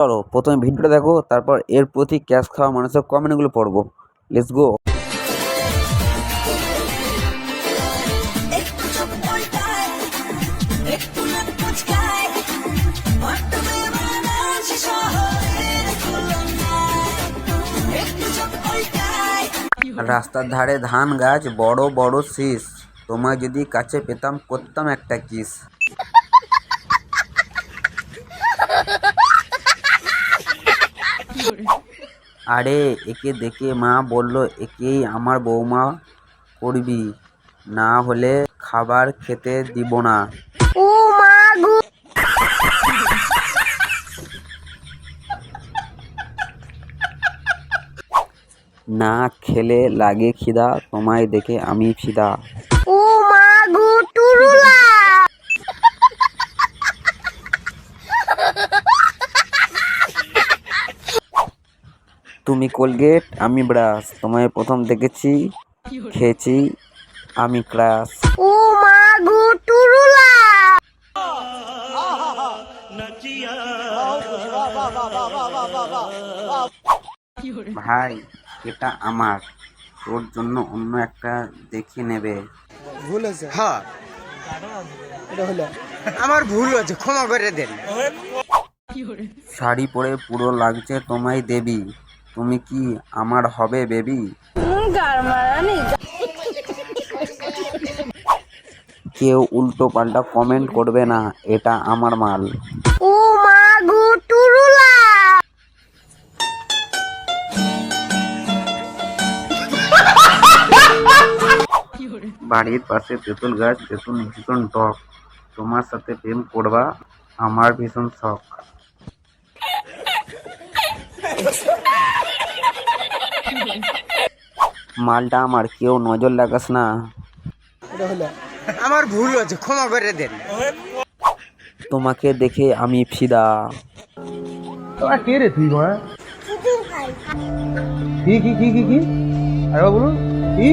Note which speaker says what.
Speaker 1: চলো প্রথমে ভিডিওটা দেখো তারপর এর প্রতি ক্যাশ খাওয়া মানুষের কমেন্টগুলো পড়ব। লেটস গো রাস্তার ধারে ধান গাছ বড় বড় শীষ। তোমায় যদি কাছে পেতাম করতাম একটা কিস। আরে একে দেখে মা বলল একেই আমার বৌমা করবি। না হলে খাবার খেতে দিব না। না খেলে লাগে খিদা তোমায় দেখে আমি ফিদা। তুমি কোলগেট আমি ব্রাশ। তোমায় প্রথম দেখেছি খেয়েছি আমি ক্রাশ। ভাই এটা আমার। তোর জন্য অন্য একটা দেখে নেবে।
Speaker 2: ভুল আছে
Speaker 3: হ্যাঁ।
Speaker 2: এটা হলো।
Speaker 3: আমার ভুল হয়েছে ক্ষমা করে দেন।
Speaker 1: শাড়ি পরে পুরো লাগছে তোমায় দেবী। তুমি কি আমার হবে বেবি? কেউ উল্টো পাল্টা কমেন্ট করবে না এটা আমার মাল। বাড়ির পাশে তেঁতুল গাছ তেঁতুল ভীষণ টক। তোমার সাথে প্রেম করবা আমার ভীষণ শখ। মালটা আমার কেউ নজর লাগাস না।
Speaker 3: আমার ভুল হয়েছে ক্ষমা করে দেন।
Speaker 1: তোমাকে দেখে আমি ফিদা।
Speaker 4: তোরা কে রে তুই মা? কি কি কি কি কি? আরে বলুন কি?